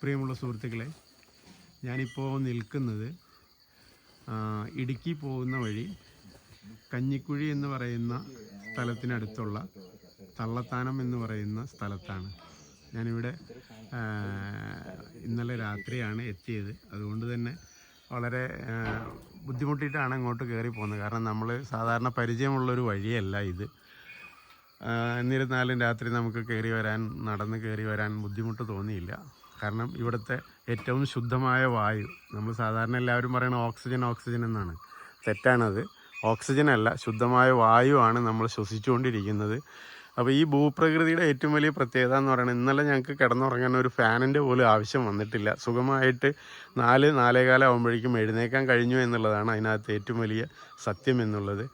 പ്രിയമുള്ള സുഹൃത്തുക്കളെ ഞാനിപ്പോൾ നിൽക്കുന്നത് ഇടുക്കി പോകുന്ന വഴി കഞ്ഞിക്കുഴി എന്ന് പറയുന്ന സ്ഥലത്തിനടുത്തുള്ള തള്ളത്താനം എന്ന് പറയുന്ന സ്ഥലത്താണ്. ഞാനിവിടെ ഇന്നലെ രാത്രിയാണ് എത്തിയത്. അതുകൊണ്ട് തന്നെ വളരെ ബുദ്ധിമുട്ടിയിട്ടാണ് അങ്ങോട്ട് കയറി പോകുന്നത് കാരണം നമ്മൾ സാധാരണ പരിചയമുള്ളൊരു വഴിയല്ല ഇത്. എന്നിരുന്നാലും രാത്രി നമുക്ക് കയറി വരാൻ നടന്ന് കയറി വരാൻ ബുദ്ധിമുട്ട് തോന്നിയില്ല. കാരണം ഇവിടുത്തെ ഏറ്റവും ശുദ്ധമായ വായു നമ്മൾ സാധാരണ എല്ലാവരും പറയുന്നത് ഓക്സിജൻ ഓക്സിജൻ എന്നാണ്. തെറ്റാണത്. ഓക്സിജൻ അല്ല ശുദ്ധമായ വായുവാണ് നമ്മൾ ശ്വസിച്ചുകൊണ്ടിരിക്കുന്നത്. അപ്പോൾ ഈ ഭൂപ്രകൃതിയുടെ ഏറ്റവും വലിയ പ്രത്യേകത എന്ന് പറയുന്നത് ഇന്നലെ ഞങ്ങൾക്ക് കിടന്നുറങ്ങാൻ ഒരു ഫാനിന്റെ പോലും ആവശ്യം വന്നിട്ടില്ല. സുഖമായിട്ട് നാല് നാലേകാലം ആകുമ്പോഴേക്കും എഴുന്നേക്കാൻ കഴിഞ്ഞു എന്നുള്ളതാണ് അതിനകത്ത് ഏറ്റവും വലിയ സത്യം എന്നുള്ളത്.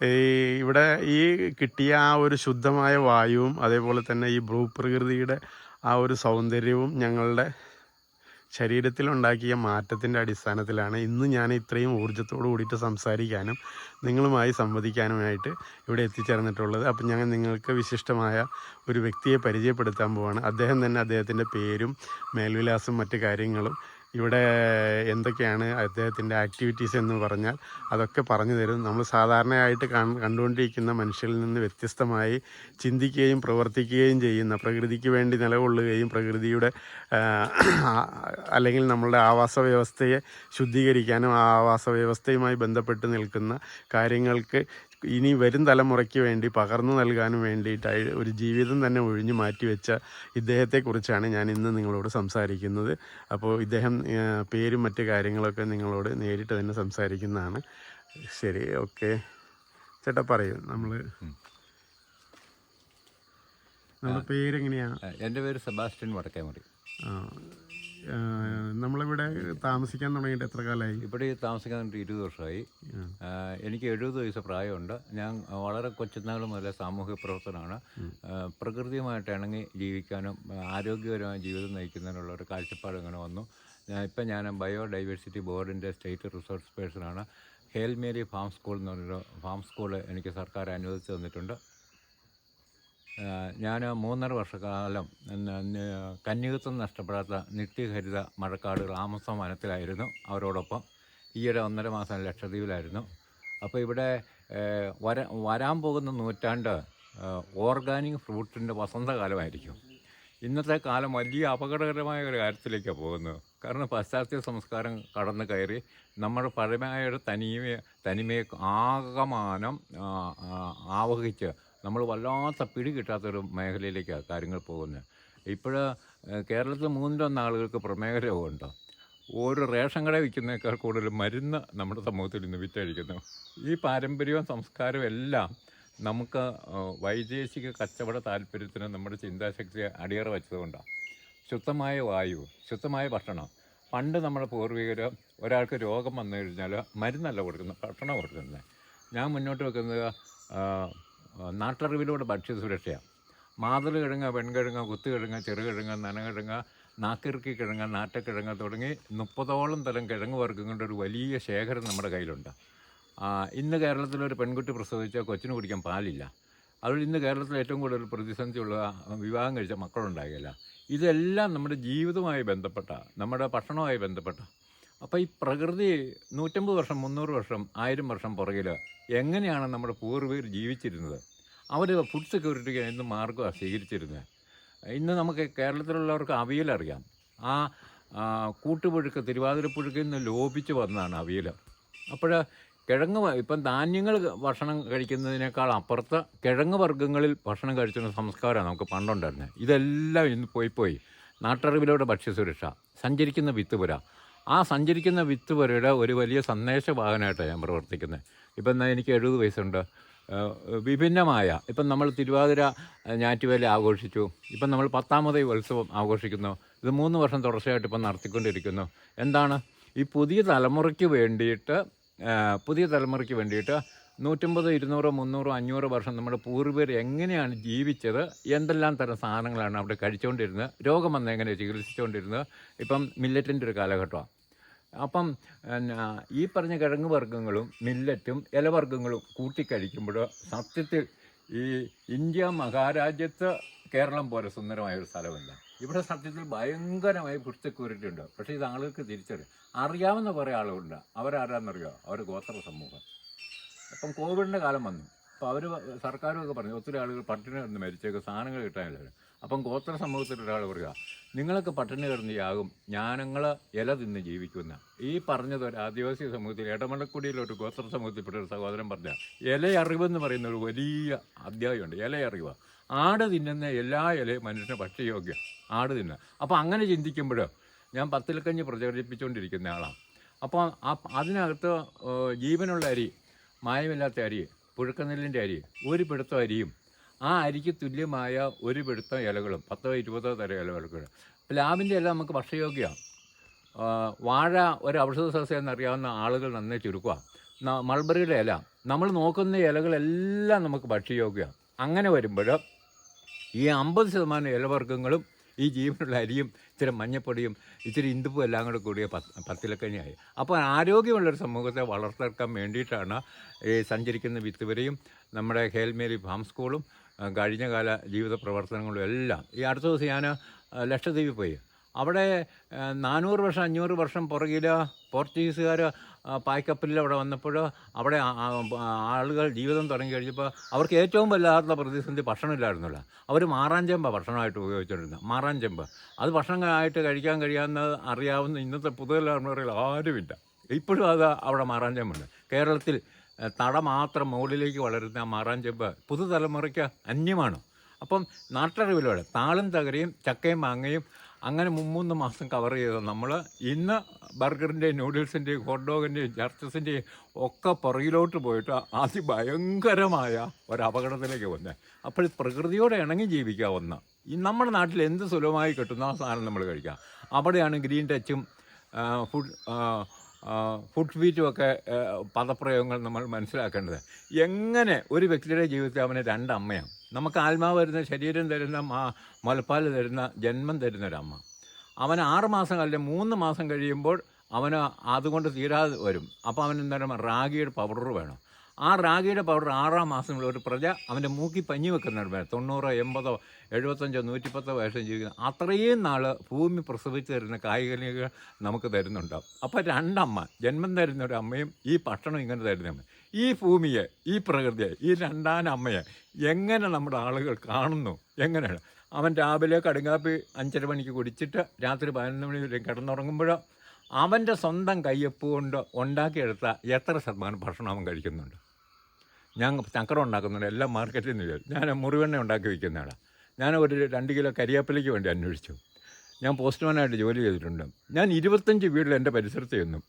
ഈ ഇവിടെ ഈ കിട്ടിയ ആ ഒരു ശുദ്ധമായ വായുവും അതേപോലെ തന്നെ ഈ ഭൂപ്രകൃതിയുടെ ആ ഒരു സൗന്ദര്യവും ഞങ്ങളുടെ ശരീരത്തിലുണ്ടാക്കിയ മാറ്റത്തിന്റെ അടിസ്ഥാനത്തിലാണ് ഇന്ന് ഞാൻ ഇത്രയും ഊർജത്തോടു കൂടിയിട്ട് സംസാരിക്കാനും നിങ്ങളുമായി സംവദിക്കാനുമായിട്ട് ഇവിടെ എത്തിച്ചേർന്നിട്ടുള്ളത്. അപ്പം ഞാൻ നിങ്ങൾക്ക് വിശിഷ്ടമായ ഒരു വ്യക്തിയെ പരിചയപ്പെടുത്താൻ പോവാണ്. അദ്ദേഹം തന്നെ അദ്ദേഹത്തിന്റെ പേരും മേൽവിലാസം മറ്റു കാര്യങ്ങളും ഇവിടെ എന്തൊക്കെയാണ് അദ്ദേഹത്തിന്റെ ആക്ടിവിറ്റീസ് എന്ന് പറഞ്ഞാൽ അതൊക്കെ പറഞ്ഞു തരും. നമ്മൾ സാധാരണയായിട്ട് കണ്ടുകൊണ്ടിരിക്കുന്ന മനുഷ്യരിൽ നിന്ന് വ്യത്യസ്തമായി ചിന്തിക്കുകയും പ്രവർത്തിക്കുകയും ചെയ്യുന്ന പ്രകൃതിക്ക് വേണ്ടി നിലകൊള്ളുകയും പ്രകൃതിയുടെ അല്ലെങ്കിൽ നമ്മളുടെ ആവാസ വ്യവസ്ഥയെ ശുദ്ധീകരിക്കാനും ആവാസ വ്യവസ്ഥയുമായി ബന്ധപ്പെട്ട് നിൽക്കുന്ന കാര്യങ്ങൾക്ക് ഇനി വരും തലമുറയ്ക്ക് വേണ്ടി പകർന്നു നൽകാനും വേണ്ടിയിട്ട് ഒരു ജീവിതം തന്നെ ഒഴിഞ്ഞു മാറ്റിവെച്ച ഇദ്ദേഹത്തെക്കുറിച്ചാണ് ഞാൻ ഇന്ന് നിങ്ങളോട് സംസാരിക്കുന്നത്. അപ്പോൾ ഇദ്ദേഹം പേരും മറ്റു കാര്യങ്ങളൊക്കെ നിങ്ങളോട് നേരിട്ട് തന്നെ സംസാരിക്കുന്നതാണ്. ശരി ഓക്കെ. ചേട്ടാ പറയൂ നമ്മൾ നമ്മുടെ പേരെങ്ങനെയാണ്? എന്റെ പേര് സെബാസ്റ്റ്യൻ വടക്കേമുറി. ആ, ആ, നമ്മളിവിടെ താമസിക്കാൻ തുടങ്ങിയിട്ട് എത്ര കാലമായി? ഇവിടെ താമസിക്കാൻ വേണ്ടി ഇരുപത് വർഷമായി. എനിക്ക് എഴുപത് വയസ്സ് പ്രായമുണ്ട്. ഞാൻ വളരെ കൊച്ചുനാൾ മുതൽ സാമൂഹിക പ്രവർത്തനമാണ്. പ്രകൃതിയുമായിട്ട് ഇണങ്ങി ജീവിക്കാനും ആരോഗ്യപരമായ ജീവിതം നയിക്കുന്നതിനുള്ള ഒരു കാഴ്ചപ്പാട് ഇങ്ങനെ വന്നു. ഇപ്പം ഞാൻ ബയോഡൈവേഴ്സിറ്റി ബോർഡിന്റെ സ്റ്റേറ്റ് റിസോർട്സ് പേഴ്സണാണ്. ഹേൽമേരി ഫാം സ്കൂൾ എന്ന് പറഞ്ഞൊരു ഫാം സ്കൂൾ എനിക്ക് സർക്കാർ അനുവദിച്ച് തന്നിട്ടുണ്ട്. ഞാൻ മൂന്നര വർഷക്കാലം കന്യകത്വം നഷ്ടപ്പെടാത്ത നിത്യഹരിത മഴക്കാട് രാമസ വനത്തിലായിരുന്നു അവരോടൊപ്പം. ഈയിടെ ഒന്നര മാസം ലക്ഷദ്വീപിലായിരുന്നു. അപ്പോൾ ഇവിടെ വര വരാൻ പോകുന്ന നൂറ്റാണ്ട് ഓർഗാനിക് ഫ്രൂട്ട്സിന്റെ വസന്തകാലമായിരിക്കും. ഇന്നത്തെ കാലം വലിയ അപകടകരമായ ഒരു കാര്യത്തിലേക്കാണ് പോകുന്നത്. കാരണം പാശ്ചാത്യ സംസ്കാരം കടന്നു കയറി നമ്മുടെ പഴമയുടെ തനിമയെ തനിമയെ ആകമാനം ആവഹിച്ച് നമ്മൾ വല്ലാത്ത പിടി കിട്ടാത്തൊരു മേഖലയിലേക്കാണ് കാര്യങ്ങൾ പോകുന്നത്. ഇപ്പോൾ കേരളത്തിൽ മൂന്നിലൊന്ന് ആളുകൾക്ക് പ്രമേഹ രോഗമുണ്ട് ഓരോ റേഷൻ കട വിൽക്കുന്നേക്കാൾ കൂടുതൽ മരുന്ന് നമ്മുടെ സമൂഹത്തിൽ ഇന്ന് വിറ്റഴിക്കുന്നു. ഈ പാരമ്പര്യവും സംസ്കാരവും എല്ലാം നമുക്ക് വൈദേശിക കച്ചവട താല്പര്യത്തിന് നമ്മുടെ ചിന്താശക്തിയെ അടിയറ വെച്ചതുകൊണ്ടാണ്. ശുദ്ധമായ വായു ശുദ്ധമായ ഭക്ഷണം. പണ്ട് നമ്മുടെ പൂർവികർ ഒരാൾക്ക് രോഗം വന്നു കഴിഞ്ഞാൽ മരുന്നല്ല കൊടുക്കുന്നത് ഭക്ഷണം കൊടുക്കുന്നത്. ഞാൻ മുന്നോട്ട് വെക്കുന്നത് നാട്ടറിവിലൂടെ ഭക്ഷ്യസുരക്ഷയാണ് മാതൃ കിഴങ്ങ് പെൺകിഴങ്ങ് കുത്തുകിഴങ്ങ് ചെറുകിഴങ്ങ് നനകിഴങ്ങ് നാക്കിറുക്കി കിഴങ്ങ് നാറ്റക്കിഴങ്ങ് തുടങ്ങി മുപ്പതോളം തരം കിഴങ്ങ് വർഗങ്ങളുടെ ഒരു വലിയ ശേഖരം നമ്മുടെ കയ്യിലുണ്ട്. ഇന്ന് കേരളത്തിലൊരു പെൺകുട്ടി പ്രസവിച്ച കൊച്ചിന് കുടിക്കാൻ പാലില്ല. അതുകൊണ്ട് ഇന്ന് കേരളത്തിൽ ഏറ്റവും കൂടുതൽ പ്രതിസന്ധിയുള്ള വിവാഹം കഴിച്ച മക്കളുണ്ടാകില്ല ഇതെല്ലാം നമ്മുടെ ജീവിതവുമായി ബന്ധപ്പെട്ട നമ്മുടെ ഭക്ഷണവുമായി ബന്ധപ്പെട്ട അപ്പോൾ ഈ പ്രകൃതി നൂറ്റമ്പത് വർഷം മുന്നൂറ് വർഷം ആയിരം വർഷം പുറകിൽ എങ്ങനെയാണ് നമ്മുടെ പൂർവികർ ജീവിച്ചിരുന്നത്? അവർ ഫുഡ് സെക്യൂരിറ്റിക്ക് എന്ത് മാർഗമാണ് സ്വീകരിച്ചിരുന്നത് ഇന്ന് നമുക്ക് കേരളത്തിലുള്ളവർക്ക് അവിയലറിയാം ആ, കൂട്ടുപുഴുക്ക് തിരുവാതിരപ്പുഴുക്കിൽ നിന്ന് ലോപിച്ച് വന്നതാണ് അവിയൽ. അപ്പോൾ കിഴങ്ങ് ഇപ്പം ധാന്യങ്ങൾ ഭക്ഷണം കഴിക്കുന്നതിനേക്കാൾ അപ്പുറത്ത് കിഴങ്ങ് വർഗങ്ങളിൽ ഭക്ഷണം കഴിച്ചിരുന്ന സംസ്കാരമാണ് നമുക്ക് പണ്ടുണ്ടായിരുന്നത് ഇതെല്ലാം ഇന്ന് പോയി പോയി. നാട്ടറിവിലൂടെ ഭക്ഷ്യസുരക്ഷ സഞ്ചരിക്കുന്ന വിത്തുപുര ആ സഞ്ചരിക്കുന്ന വിത്ത് വരെയുടെ ഒരു വലിയ സന്ദേശവാഹനമായിട്ടാണ് ഞാൻ പ്രവർത്തിക്കുന്നത്. ഇപ്പം എന്നാൽ എനിക്ക് എഴുപത് വയസ്സുണ്ട്. വിഭിന്നമായ ഇപ്പം നമ്മൾ തിരുവാതിര ഞാറ്റുവേല ആഘോഷിച്ചു. ഇപ്പം നമ്മൾ പത്താമത് ഉത്സവം ആഘോഷിക്കുന്നു. ഇത് മൂന്ന് വർഷം തുടർച്ചയായിട്ട് ഇപ്പം നടത്തിക്കൊണ്ടിരിക്കുന്നു. എന്താണ്? ഈ പുതിയ തലമുറയ്ക്ക് വേണ്ടിയിട്ട് പുതിയ തലമുറയ്ക്ക് വേണ്ടിയിട്ട് നൂറ്റമ്പത് ഇരുന്നൂറ് മുന്നൂറ് അഞ്ഞൂറ് വർഷം നമ്മുടെ പൂർവർ എങ്ങനെയാണ് ജീവിച്ചത്? എന്തെല്ലാം തരം സാധനങ്ങളാണ് അവിടെ കഴിച്ചുകൊണ്ടിരുന്നത്? രോഗം വന്ന് എങ്ങനെ ചികിത്സിച്ചുകൊണ്ടിരുന്നത്? ഇപ്പം മില്ലറ്റിന്റെ ഒരു കാലഘട്ടമാണ്. അപ്പം ഈ പറഞ്ഞ കിഴങ്ങ് വർഗങ്ങളും മില്ലറ്റും ഇലവർഗങ്ങളും കൂട്ടിക്കഴിക്കുമ്പോൾ സത്യത്തിൽ ഈ ഇന്ത്യ മഹാരാജ്യത്ത് കേരളം പോലെ സുന്ദരമായ ഒരു സ്ഥലമില്ല. ഇവിടെ സത്യത്തിൽ ഭയങ്കരമായി ഉണ്ട് പക്ഷേ ഇത് ആളുകൾക്ക് തിരിച്ചറിയാം. അറിയാവുന്ന കുറേ ആളുകളുണ്ട്. അവരാരാന്നറിയോ? അവർ ഗോത്ര സമൂഹം. അപ്പം കോവിഡിന്റെ കാലം വന്നു. അപ്പോൾ അവർ സർക്കാരും ഒക്കെ പറഞ്ഞു ഒത്തിരി ആളുകൾ പട്ടിണി കിടന്ന് മരിച്ചേക്ക് സാധനങ്ങൾ കിട്ടാനില്ല അപ്പം ഗോത്ര സമൂഹത്തിൽ ഒരാൾ പറയുക നിങ്ങളൊക്കെ പട്ടിണി കിടന്ന് യാകും ഞാനങ്ങൾ ഇല തിന്ന് ജീവിക്കുന്ന ഈ പറഞ്ഞത് ഒരു ആദിവാസി സമൂഹത്തിൽ ഇടമലക്കുടിയിലൊരു ഗോത്ര സമൂഹത്തിൽപ്പെട്ട ഒരു സഹോദരൻ പറഞ്ഞ ഇലയറിവെന്ന് പറയുന്ന ഒരു വലിയ അധ്യായമുണ്ട്. ഇലയറിവ്. ആട് തിന്നുന്ന എല്ലാ ഇലയും മനുഷ്യന് ഭക്ഷ്യയോഗ്യം. ആട് തിന്നുക. അപ്പോൾ അങ്ങനെ ചിന്തിക്കുമ്പോൾ ഞാൻ പത്തിലക്കഞ്ഞ് പ്രചരിപ്പിച്ചുകൊണ്ടിരിക്കുന്ന ആളാണ് അപ്പോൾ അതിനകത്ത് ജീവനുള്ള അരി മായമില്ലാത്ത അരി പുഴുക്കനെല്ലിന്റെ അരി ഒരു പിടുത്തം അരിയും ആ അരിക്ക് തുല്യമായ ഒരു പിടുത്ത ഇലകളും പത്തോ ഇരുപതോ തരം ഇലകളും പ്ലാവിന്റെ ഇല നമുക്ക് ഭക്ഷ്യയോഗ്യമാണ്. വാഴ ഒരു ഔഷധ സസ്യം എന്നറിയാവുന്ന ആളുകൾ നന്നേ ചുരുക്കുക മൾബറിയുടെ ഇല. നമ്മൾ നോക്കുന്ന ഇലകളെല്ലാം നമുക്ക് ഭക്ഷ്യയോഗ്യമാണ്. അങ്ങനെ വരുമ്പോൾ ഈ അമ്പത് ശതമാനം ഇലവർഗങ്ങളും ഈ ജീവനുള്ള അരിയും ഇച്ചിരി മഞ്ഞപ്പൊടിയും ഇച്ചിരി ഇന്ദുപ്പും എല്ലാം കൂടെ കൂടിയ പത്ത് പത്തിലക്കഞ്ഞായി അപ്പോൾ ആരോഗ്യമുള്ളൊരു സമൂഹത്തെ വളർത്തെടുക്കാൻ വേണ്ടിയിട്ടാണ് ഈ സഞ്ചരിക്കുന്ന വിത്തുവരെയും നമ്മുടെ ഹേൽമേരി ഫാം സ്കൂളും കഴിഞ്ഞ കാല ജീവിത പ്രവർത്തനങ്ങളും എല്ലാം. ഈ അടുത്ത ദിവസം ഞാൻ ലക്ഷദ്വീപിൽ പോയി. അവിടെ നാനൂറ് വർഷം അഞ്ഞൂറ് വർഷം പുറകിൽ പോർച്ചുഗീസുകാർ പായ്ക്കപ്പലിൽ അവിടെ വന്നപ്പോൾ അവിടെ ആളുകൾ ജീവിതം തുടങ്ങി കഴിഞ്ഞപ്പോൾ അവർക്ക് ഏറ്റവും വല്ലാത്ത പ്രതിസന്ധി ഭക്ഷണമില്ലായിരുന്നില്ല അവർ മാറാഞ്ചെമ്പ ഭക്ഷണമായിട്ട് ഉപയോഗിച്ചുകൊണ്ടിരുന്നത് മാറാഞ്ചെമ്പ് അത് ഭക്ഷണമായിട്ട് കഴിക്കാൻ കഴിയാവുന്ന അറിയാവുന്ന ഇന്നത്തെ പുതുതലമുറകൾ ആരുമില്ല. ഇപ്പോഴും അത് അവിടെ മാറാഞ്ചെമ്പുണ്ട് കേരളത്തിൽ തട മാത്രം മുകളിലേക്ക് വളരുന്ന മാറാഞ്ചെമ്പ് പുതുതലമുറയ്ക്ക് അന്യമാണ്. അപ്പം നാട്ടറിവിലൂടെ താളും തകരയും ചക്കയും മാങ്ങയും അങ്ങനെ മുമ്മൂന്ന് മാസം കവർ ചെയ്ത് നമ്മൾ ഇന്ന് ബർഗറിന്റെയും നൂഡിൽസിന്റെയും ഹോട്ട് ഡോഗിന്റെയും ചർച്ചസിന്റെയും ഒക്കെ പുറകിലോട്ട് പോയിട്ട് അതിഭയങ്കരമായ ഒരു വന്നത് അപ്പോൾ പ്രകൃതിയോടെ ഇണങ്ങി ജീവിക്കാവുന്ന ഈ നമ്മുടെ നാട്ടിൽ എന്ത് സുലഭമായി കിട്ടുന്ന സാധനം നമ്മൾ കഴിക്കാം. അവിടെയാണ് ഗ്രീൻ ടച്ചും ഫുഡ് ഫുഡ് ബീറ്റുമൊക്കെ പദപ്രയോഗങ്ങൾ നമ്മൾ മനസ്സിലാക്കേണ്ടത്. എങ്ങനെ ഒരു വ്യക്തിയുടെ ജീവിതത്തിൽ അവന് രണ്ടമ്മയാണ്? നമുക്ക് ആത്മാവ് തരുന്ന ശരീരം തരുന്ന മാ മുലപ്പാൽ തരുന്ന ജന്മം തരുന്ന ഒരമ്മ. അവൻ ആറ് മാസം അല്ലെങ്കിൽ മൂന്ന് മാസം കഴിയുമ്പോൾ അവന് അതുകൊണ്ട് തീരാതെ വരും. അപ്പോൾ അവൻ എന്താണ് റാഗിയുടെ പൗഡർ വേണം. ആ റാഗിയുടെ പൗഡർ ആറാം മാസമുള്ള ഒരു പ്രജ അവന്റെ മൂക്കി പഞ്ഞി വെക്കുന്നുണ്ട് തൊണ്ണൂറോ എൺപതോ എഴുപത്തഞ്ചോ നൂറ്റിപ്പത്തോ വയസ്സും ജീവിക്കുന്ന അത്രയും നാൾ ഭൂമി പ്രസവിച്ച് തരുന്ന കായികനികൾ നമുക്ക് തരുന്നുണ്ടാവും അപ്പോൾ രണ്ടമ്മ ജന്മം തരുന്ന ഒരു അമ്മയും ഈ ഭക്ഷണം ഇങ്ങനെ തരുന്ന അമ്മ. ഈ ഭൂമിയെ ഈ പ്രകൃതിയെ ഈ രണ്ടാം അമ്മയെ എങ്ങനെ നമ്മുടെ ആളുകൾ കാണുന്നു? എങ്ങനെയാണ്? അവൻ രാവിലെ കടുങ്കാപ്പി അഞ്ചര മണിക്ക് കുടിച്ചിട്ട് രാത്രി പതിനൊന്ന് മണി വരെ കിടന്നുറങ്ങുമ്പോഴോ അവന്റെ സ്വന്തം കയ്യൊപ്പ് കൊണ്ട് ഉണ്ടാക്കിയെടുത്ത എത്ര ശതമാനം ഭക്ഷണം അവൻ കഴിക്കുന്നുണ്ട്? ഞാൻ ചക്കര ഉണ്ടാക്കുന്നുണ്ട് എല്ലാം മാർക്കറ്റിൽ നിന്ന് വരും. ഞാൻ മുറിവെണ്ണ ഉണ്ടാക്കി വയ്ക്കുന്നതാണ് ഞാൻ ഒരു രണ്ട് കിലോ കരിയാപ്പിലേക്ക് വേണ്ടി അന്വേഷിച്ചു. ഞാൻ പോസ്റ്റ്മാനായിട്ട് ജോലി ചെയ്തിട്ടുണ്ട്. ഞാൻ ഇരുപത്തഞ്ച് വീട്ടിൽ എന്റെ പരിസരത്ത് ചെന്നു.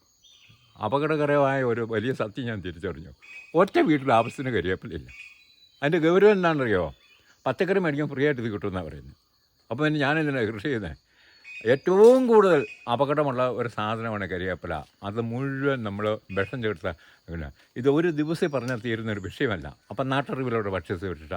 അപകടകരമായ ഒരു വലിയ സത്യം ഞാൻ തിരിച്ചറിഞ്ഞു. ഒറ്റ വീട്ടിൽ ആവശ്യത്തിന് കരിയാപ്പിലില്ല അതിന്റെ ഗൗരവം എന്താണെന്നറിയോ? പച്ചക്കറി മേടിക്കാൻ ഫ്രീ ആയിട്ട് ഇത് കിട്ടുമെന്നാണ് പറയുന്നത്. അപ്പോൾ പിന്നെ ഞാനെന്തിനാണ് കൃഷി ചെയ്യുന്നത്? ഏറ്റവും കൂടുതൽ അപകടമുള്ള ഒരു സാധനമാണ് കരിവേപ്പില അത് മുഴുവൻ നമ്മൾ വിഷം ചേർത്ത പിന്നെ ഇത് ഒരു ദിവസം പറഞ്ഞാൽ തീരുന്ന ഒരു വിഷയമല്ല. അപ്പം നാട്ടറിവിലൂടെ ഭക്ഷ്യത്തിൽ വിട്ടിട്ട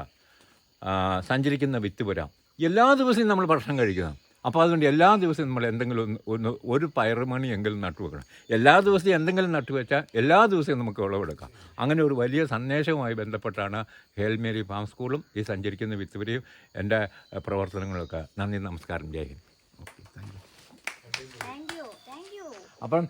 സഞ്ചരിക്കുന്ന വിത്തുപുര എല്ലാ ദിവസവും നമ്മൾ ഭക്ഷണം കഴിക്കുന്നു അപ്പോൾ അതുകൊണ്ട് എല്ലാ ദിവസവും നമ്മൾ എന്തെങ്കിലും ഒന്ന് ഒന്ന് ഒരു പയറുമണി എങ്കിലും നട്ടു വെക്കണം. എല്ലാ ദിവസവും എന്തെങ്കിലും നട്ടു വെച്ചാൽ എല്ലാ ദിവസവും നമുക്ക് വിളവെടുക്കാം അങ്ങനെ ഒരു വലിയ സന്ദേശവുമായി ബന്ധപ്പെട്ടാണ് ഹേൽമേരി ഫാം സ്കൂളും ഈ സഞ്ചരിക്കുന്ന വിത്തുപുരയും എന്റെ പ്രവർത്തനങ്ങളൊക്കെ. നന്ദി നമസ്കാരം. ജയ് അപ്പം